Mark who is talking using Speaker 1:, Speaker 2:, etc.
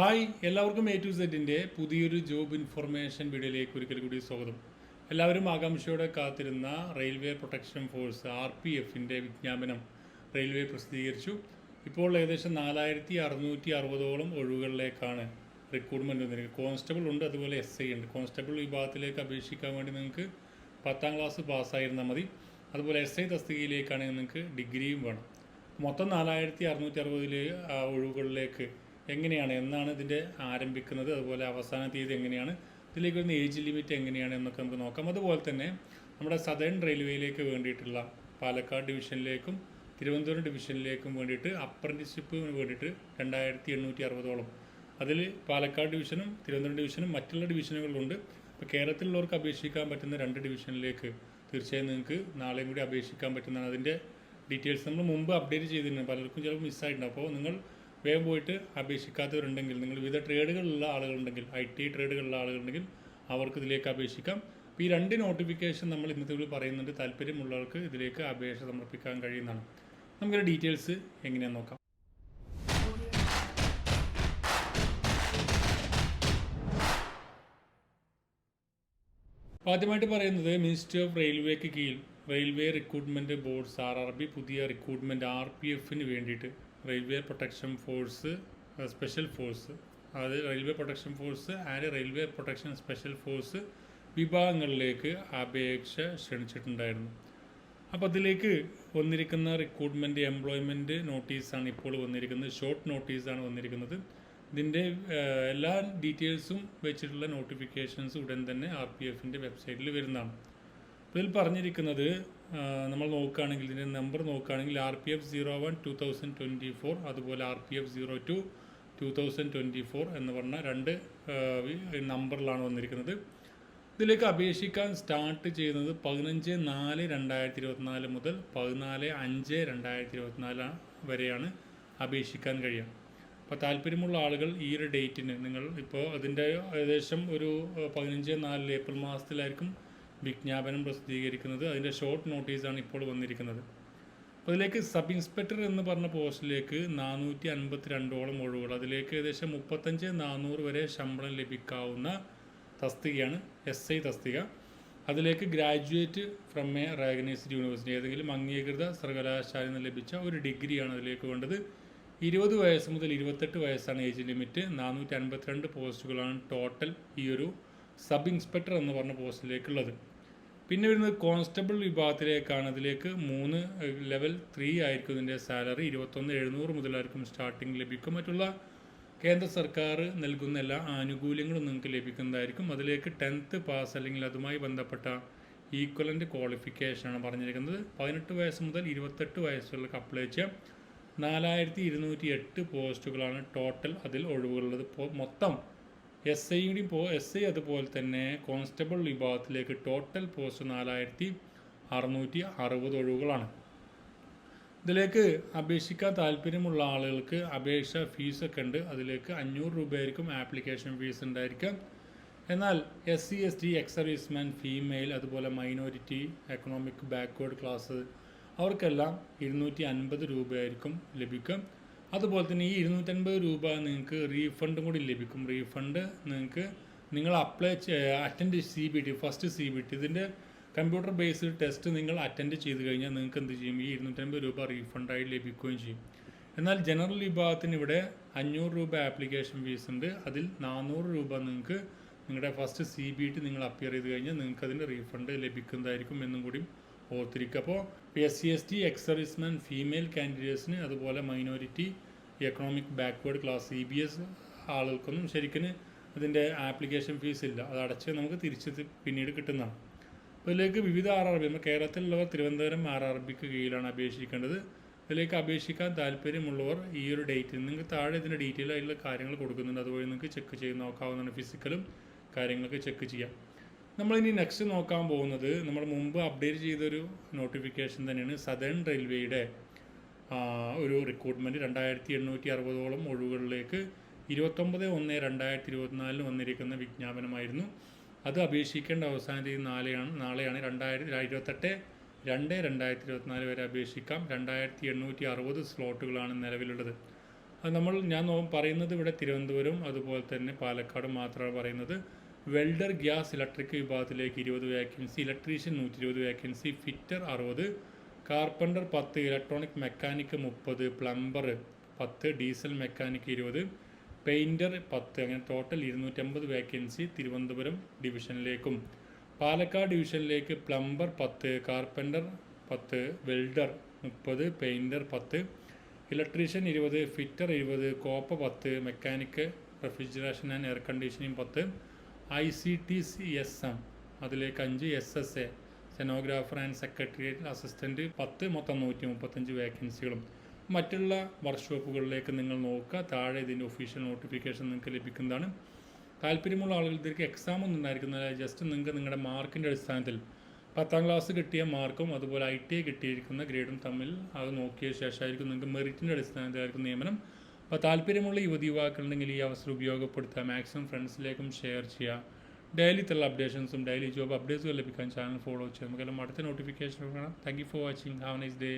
Speaker 1: Hi എല്ലാവർക്കും A to സെറ്റിന്റെ പുതിയൊരു ജോബ് ഇൻഫർമേഷൻ വീഡിയോയിലേക്ക് ഒരിക്കൽ കൂടി സ്വാഗതം. എല്ലാവരും ആകാംക്ഷയോടെ കാത്തിരുന്ന railway protection force R P എഫിന്റെ വിജ്ഞാപനം റെയിൽവേ പ്രസിദ്ധീകരിച്ചു. ഇപ്പോൾ ഏകദേശം നാലായിരത്തി അറുന്നൂറ്റി അറുപതോളം ഒഴിവുകളിലേക്കാണ് റിക്രൂട്ട്മെന്റ് വന്നിരിക്കുന്നത്. കോൺസ്റ്റബിൾ ഉണ്ട് അതുപോലെ എസ് ഐ ഉണ്ട്. കോൺസ്റ്റബിൾ വിഭാഗത്തിലേക്ക് അപേക്ഷിക്കാൻ വേണ്ടി നിങ്ങൾക്ക് പത്താം ക്ലാസ് പാസ്സായിരുന്നാൽ മതി. അതുപോലെ എസ് ഐ തസ്തികയിലേക്കാണെങ്കിൽ നിങ്ങൾക്ക് ഡിഗ്രിയും വേണം. മൊത്തം നാലായിരത്തി അറുന്നൂറ്റി അറുപതിൽ ഒഴിവുകളിലേക്ക് എങ്ങനെയാണ് എന്നാണ് ഇതിന്റെ ആരംഭിക്കുന്നത് അതുപോലെ അവസാന തീയതി എങ്ങനെയാണ് ഇതിലേക്ക് വരുന്ന ഏജ് ലിമിറ്റ് എങ്ങനെയാണ് എന്നൊക്കെ നമുക്ക് നോക്കാം. അതുപോലെ തന്നെ നമ്മുടെ സദേൺ റെയിൽവേയിലേക്ക് വേണ്ടിയിട്ടുള്ള പാലക്കാട് ഡിവിഷനിലേക്കും തിരുവനന്തപുരം ഡിവിഷനിലേക്കും വേണ്ടിയിട്ട് അപ്രന്റീസ്ഷിപ്പിന് വേണ്ടിയിട്ട് രണ്ടായിരത്തി എണ്ണൂറ്റി അറുപതോളം അതിൽ പാലക്കാട് ഡിവിഷനും തിരുവനന്തപുരം ഡിവിഷനും മറ്റുള്ള ഡിവിഷനുകളുണ്ട് അപ്പോൾ കേരളത്തിലുള്ളവർക്ക് അപേക്ഷിക്കാൻ പറ്റുന്ന രണ്ട് ഡിവിഷനിലേക്ക് തീർച്ചയായും നിങ്ങൾക്ക് നാളെയും കൂടി അപേക്ഷിക്കാൻ പറ്റുന്നതാണ്. അതിന്റെ ഡീറ്റെയിൽസ് നമ്മൾ മുമ്പ് അപ്ഡേറ്റ് ചെയ്തിട്ടുണ്ട് പലർക്കും ചിലപ്പോൾ മിസ്സായിട്ടുണ്ട് അപ്പോൾ നിങ്ങൾ വേഗം പോയിട്ട് അപേക്ഷിക്കാത്തവരുണ്ടെങ്കിൽ നിങ്ങൾ വിവിധ ട്രേഡുകളിലുള്ള ആളുകളുണ്ടെങ്കിൽ ഐ ടി ട്രേഡുകളിലുള്ള ആളുകളുണ്ടെങ്കിൽ അവർക്ക് ഇതിലേക്ക് അപേക്ഷിക്കാം. അപ്പോൾ ഈ രണ്ട് നോട്ടിഫിക്കേഷൻ നമ്മൾ ഇന്നത്തെ പറയുന്നുണ്ട്. താല്പര്യമുള്ളവർക്ക് ഇതിലേക്ക് അപേക്ഷ സമർപ്പിക്കാൻ കഴിയുന്നതാണ്. നമുക്കൊരു ഡീറ്റെയിൽസ് എങ്ങനെയാണെന്ന് നോക്കാം. ആദ്യമായിട്ട് പറയുന്നത് മിനിസ്ട്രി ഓഫ് റെയിൽവേക്ക് കീഴിൽ railway recruitment board R R B പുതിയ റിക്രൂട്ട്മെന്റ് ആർ പി എഫിന് വേണ്ടിയിട്ട് railway protection force special force അതായത് railway protection force and railway protection special force വിഭാഗങ്ങളിലേക്ക് അപേക്ഷ ക്ഷണിച്ചിട്ടുണ്ടായിരുന്നു. അപ്പോൾ അതിലേക്ക് വന്നിരിക്കുന്ന റിക്രൂട്ട്മെന്റ് എംപ്ലോയ്മെന്റ് നോട്ടീസാണ് ഇപ്പോൾ വന്നിരിക്കുന്നത്. ഷോർട്ട് നോട്ടീസാണ് വന്നിരിക്കുന്നത്. ഇതിന്റെ എല്ലാ ഡീറ്റെയിൽസും വെച്ചിട്ടുള്ള നോട്ടിഫിക്കേഷൻസ് ഉടൻ തന്നെ ആർ പി എഫിന്റെ വെബ്സൈറ്റിൽ വരുന്നതാണ്. ഇതിൽ പറഞ്ഞിരിക്കുന്നത് നമ്മൾ നോക്കുകയാണെങ്കിൽ ഇതിന്റെ നമ്പർ നോക്കുകയാണെങ്കിൽ R P F zero one two thousand twenty four അതുപോലെ R P F zero two two thousand twenty four എന്ന് പറഞ്ഞ രണ്ട് നമ്പറിലാണ് വന്നിരിക്കുന്നത്. ഇതിലേക്ക് അപേക്ഷിക്കാൻ സ്റ്റാർട്ട് ചെയ്യുന്നത് പതിനഞ്ച് നാല് രണ്ടായിരത്തി ഇരുപത്തിനാല് മുതൽ പതിനാല് അഞ്ച് രണ്ടായിരത്തി ഇരുപത്തിനാല് വരെയാണ് അപേക്ഷിക്കാൻ കഴിയുക. അപ്പോൾ താല്പര്യമുള്ള ആളുകൾ ഈ ഒരു ഡേറ്റിന് നിങ്ങൾ ഇപ്പോൾ അതിന്റെ ഏകദേശം ഒരു പതിനഞ്ച് നാല് ഏപ്രിൽ മാസത്തിലായിരിക്കും വിജ്ഞാപനം പ്രസിദ്ധീകരിക്കുന്നത്. അതിന്റെ ഷോർട്ട് നോട്ടീസാണ് ഇപ്പോൾ വന്നിരിക്കുന്നത്. അതിലേക്ക് സബ് ഇൻസ്പെക്ടർ എന്ന് പറഞ്ഞ പോസ്റ്റിലേക്ക് നാനൂറ്റി അൻപത്തി രണ്ടോളം ഒഴിവുകൾ. അതിലേക്ക് ഏകദേശം മുപ്പത്തഞ്ച് നാനൂറ് വരെ ശമ്പളം ലഭിക്കാവുന്ന തസ്തികയാണ് എസ് ഐ തസ്തിക. അതിലേക്ക് graduate from a recognised university ഏതെങ്കിലും അംഗീകൃത സർവകലാശാലയിൽ നിന്ന് ലഭിച്ച ഒരു ഡിഗ്രിയാണ് അതിലേക്ക് വേണ്ടത്. ഇരുപത് വയസ്സ് മുതൽ ഇരുപത്തെട്ട് വയസ്സാണ് ഏജ് ലിമിറ്റ് നാനൂറ്റി അൻപത്തിരണ്ട് പോസ്റ്റുകളാണ് ടോട്ടൽ ഈ ഒരു സബ് ഇൻസ്പെക്ടർ എന്ന് പറഞ്ഞ പോസ്റ്റിലേക്കുള്ളത് പിന്നെ വരുന്നത് കോൺസ്റ്റബിൾ വിഭാഗത്തിലേക്കാണ്. അതിലേക്ക് മൂന്ന് ലെവൽ ത്രീ ആയിരിക്കും ഇതിന്റെ സാലറി. ഇരുപത്തൊന്ന് എഴുന്നൂറ് മുതലായിരിക്കും സ്റ്റാർട്ടിങ് ലഭിക്കും. മറ്റുള്ള കേന്ദ്ര സർക്കാർ നൽകുന്ന എല്ലാ ആനുകൂല്യങ്ങളും നിങ്ങൾക്ക് ലഭിക്കുന്നതായിരിക്കും. അതിലേക്ക് ടെൻത്ത് പാസ് അല്ലെങ്കിൽ അതുമായി ബന്ധപ്പെട്ട ഈക്വലന്റ് ക്വാളിഫിക്കേഷനാണ് പറഞ്ഞിരിക്കുന്നത്. പതിനെട്ട് വയസ്സ് മുതൽ ഇരുപത്തെട്ട് വയസ്സുകളിലേക്ക് അപ്ലൈ ചെയ്യാം നാലായിരത്തി ഇരുന്നൂറ്റി എട്ട് പോസ്റ്റുകളാണ് ടോട്ടൽ അതിൽ ഒഴിവുള്ളത്. മൊത്തം എസ് ഐയുടെയും പോ എസ് ഐ അതുപോലെ തന്നെ കോൺസ്റ്റബിൾ വിഭാഗത്തിലേക്ക് ടോട്ടൽ പോസ്റ്റ് നാലായിരത്തി അറുന്നൂറ്റി അറുപത് ഒഴിവുകളാണ്. ഇതിലേക്ക് അപേക്ഷിക്കാൻ താല്പര്യമുള്ള ആളുകൾക്ക് അപേക്ഷ ഫീസൊക്കെ ഉണ്ട്. അതിലേക്ക് അഞ്ഞൂറ് രൂപയായിരിക്കും ആപ്ലിക്കേഷൻ ഫീസ് ഉണ്ടായിരിക്കുക. എന്നാൽ S C S T ex serviceman female അതുപോലെ മൈനോറിറ്റി എക്കണോമിക് ബാക്ക്വേർഡ് ക്ലാസ് അവർക്കെല്ലാം ഇരുന്നൂറ്റി അൻപത് രൂപയായിരിക്കും ലഭിക്കും അതുപോലെ തന്നെ ഈ ഇരുന്നൂറ്റൻപത് രൂപ നിങ്ങൾക്ക് റീഫണ്ടും കൂടി ലഭിക്കും. റീഫണ്ട് നിങ്ങൾക്ക് നിങ്ങൾ apply attend C B T first C B T ഇതിന്റെ കമ്പ്യൂട്ടർ ബേസ്ഡ് ടെസ്റ്റ് നിങ്ങൾ അറ്റൻഡ് ചെയ്ത് കഴിഞ്ഞാൽ നിങ്ങൾക്ക് എന്ത് ചെയ്യും? ഈ ഇരുന്നൂറ്റൻപത് രൂപ റീഫണ്ടായി ലഭിക്കുകയും ചെയ്യും. എന്നാൽ ജനറൽ വിഭാഗത്തിന് ഇവിടെ അഞ്ഞൂറ് രൂപ ആപ്ലിക്കേഷൻ ഫീസ് ഉണ്ട്. അതിൽ നാനൂറ് രൂപ നിങ്ങൾക്ക് നിങ്ങളുടെ ഫസ്റ്റ് സി ബി ടി നിങ്ങൾ അപ്പിയർ ചെയ്ത് കഴിഞ്ഞാൽ നിങ്ങൾക്ക് അതിന്റെ റീഫണ്ട് ലഭിക്കുന്നതായിരിക്കും എന്നും കൂടി ഓർത്തിരിക്കുക അപ്പോൾ S C S T ex serviceman female കാൻഡിഡേറ്റ്സിന് അതുപോലെ minority economic backward class C B S ആളുകൾക്കൊന്നും ശരിക്കും അതിന്റെ ആപ്ലിക്കേഷൻ ഫീസ് ഇല്ല. അത് അടച്ച് നമുക്ക് തിരിച്ച് പിന്നീട് കിട്ടുന്നതാണ്. അപ്പോൾ ഇതിലേക്ക് വിവിധ ആർ ആർ ബി നമ്മൾ കേരളത്തിലുള്ളവർ തിരുവനന്തപുരം ആർ ആർ ബിക്ക് കീഴിലാണ് അപേക്ഷിക്കേണ്ടത്. ഇതിലേക്ക് അപേക്ഷിക്കാൻ താല്പര്യമുള്ളവർ ഈ ഒരു ഡേറ്റിൽ നിങ്ങൾക്ക് താഴെ ഇതിന്റെ ഡീറ്റെയിൽ ആയിട്ടുള്ള കാര്യങ്ങൾ കൊടുക്കുന്നുണ്ട്. അതുവഴി നിങ്ങൾക്ക് ചെക്ക് ചെയ്ത് നോക്കാവുന്നതാണ് ഫിസിക്കലും കാര്യങ്ങളൊക്കെ ചെക്ക് ചെയ്യാം. നമ്മളിനി നെക്സ്റ്റ് നോക്കാൻ പോകുന്നത് നമ്മൾ മുമ്പ് അപ്ഡേറ്റ് ചെയ്തൊരു നോട്ടിഫിക്കേഷൻ തന്നെയാണ് സദേൺ റെയിൽവേയുടെ ഒരു റിക്രൂട്ട്മെന്റ് രണ്ടായിരത്തി എണ്ണൂറ്റി അറുപതോളം ഒഴിവുകളിലേക്ക് ഇരുപത്തൊമ്പത് ഒന്ന് രണ്ടായിരത്തി ഇരുപത്തിനാലിന് വന്നിരിക്കുന്ന വിജ്ഞാപനമായിരുന്നു. അത് അപേക്ഷിക്കേണ്ട അവസാന തീയതി നാളെയാണ് നാളെയാണ് രണ്ടായിരത്തി ഇരുപത്തെട്ട് രണ്ട് രണ്ടായിരത്തി ഇരുപത്തിനാല് വരെ അപേക്ഷിക്കാം. രണ്ടായിരത്തി എണ്ണൂറ്റി അറുപത് സ്ലോട്ടുകളാണ് നിലവിലുള്ളത്. അത് നമ്മൾ ഞാൻ പറയുന്നത് ഇവിടെ തിരുവനന്തപുരം അതുപോലെ തന്നെ പാലക്കാട് മാത്രമാണ് പറയുന്നത്. വെൽഡർ ഗ്യാസ് ഇലക്ട്രിക് വിഭാഗത്തിലേക്ക് ഇരുപത് വേക്കൻസി ഇലക്ട്രീഷ്യൻ നൂറ്റി ഇരുപത് വേക്കൻസി ഫിറ്റർ അറുപത് കാർപ്പന്റർ പത്ത് ഇലക്ട്രോണിക് മെക്കാനിക്ക് മുപ്പത് പ്ലംബർ പത്ത് ഡീസൽ മെക്കാനിക്ക് ഇരുപത് പെയിന്റർ പത്ത് അങ്ങനെ ടോട്ടൽ ഇരുന്നൂറ്റമ്പത് വേക്കൻസി തിരുവനന്തപുരം ഡിവിഷനിലേക്കും. പാലക്കാട് ഡിവിഷനിലേക്ക് പ്ലംബർ പത്ത് കാർപ്പന്റർ പത്ത് വെൽഡർ മുപ്പത് പെയിന്റർ പത്ത് ഇലക്ട്രീഷ്യൻ ഇരുപത് ഫിറ്റർ ഇരുപത് കോപ്പ പത്ത് mechanic refrigeration and air conditioning പത്ത് I C T S M M അതിലേക്ക് അഞ്ച് S S A stenographer and secretariat assistant പത്ത് മൊത്തം നൂറ്റി മുപ്പത്തഞ്ച് വേക്കൻസികളും മറ്റുള്ള വർക്ക്ഷോപ്പുകളിലേക്ക് നിങ്ങൾ നോക്കുക. താഴെ ഇതിന്റെ ഒഫീഷ്യൽ നോട്ടിഫിക്കേഷൻ നിങ്ങൾക്ക് ലഭിക്കുന്നതാണ്. താല്പര്യമുള്ള ആളുകൾക്ക് എക്സാം ഒന്നും ഉണ്ടായിരിക്കുന്നില്ല. ജസ്റ്റ് നിങ്ങൾക്ക് നിങ്ങളുടെ മാർക്കിന്റെ അടിസ്ഥാനത്തിൽ പത്താം ക്ലാസ് കിട്ടിയ മാർക്കും അതുപോലെ ഐ ടി ഐ കിട്ടിയിരിക്കുന്ന ഗ്രേഡും തമ്മിൽ അത് നോക്കിയ ശേഷമായിരിക്കും നിങ്ങൾക്ക് മെറിറ്റിന്റെ അടിസ്ഥാനത്തിലായിരിക്കും നിയമനം. അപ്പോൾ താല്പര്യമുള്ള യുവതി യുവാക്കളുണ്ടെങ്കിൽ ഈ അവസരം ഉപയോഗപ്പെടുത്തുക. മാക്സിമം ഫ്രണ്ട്സിലേക്കും ഷെയർ ചെയ്യുക. ഡെയിലി തള്ള അപ്ഡേഷൻസും ഡെയിലി ജോബ് അപ്ഡേറ്റ്സും ലഭിക്കാൻ ചാനൽ ഫോളോ ചെയ്യുക. നമുക്കെല്ലാം അടുത്ത നോട്ടിഫിക്കേഷൻ കാണാം. Thank you for watching have nice day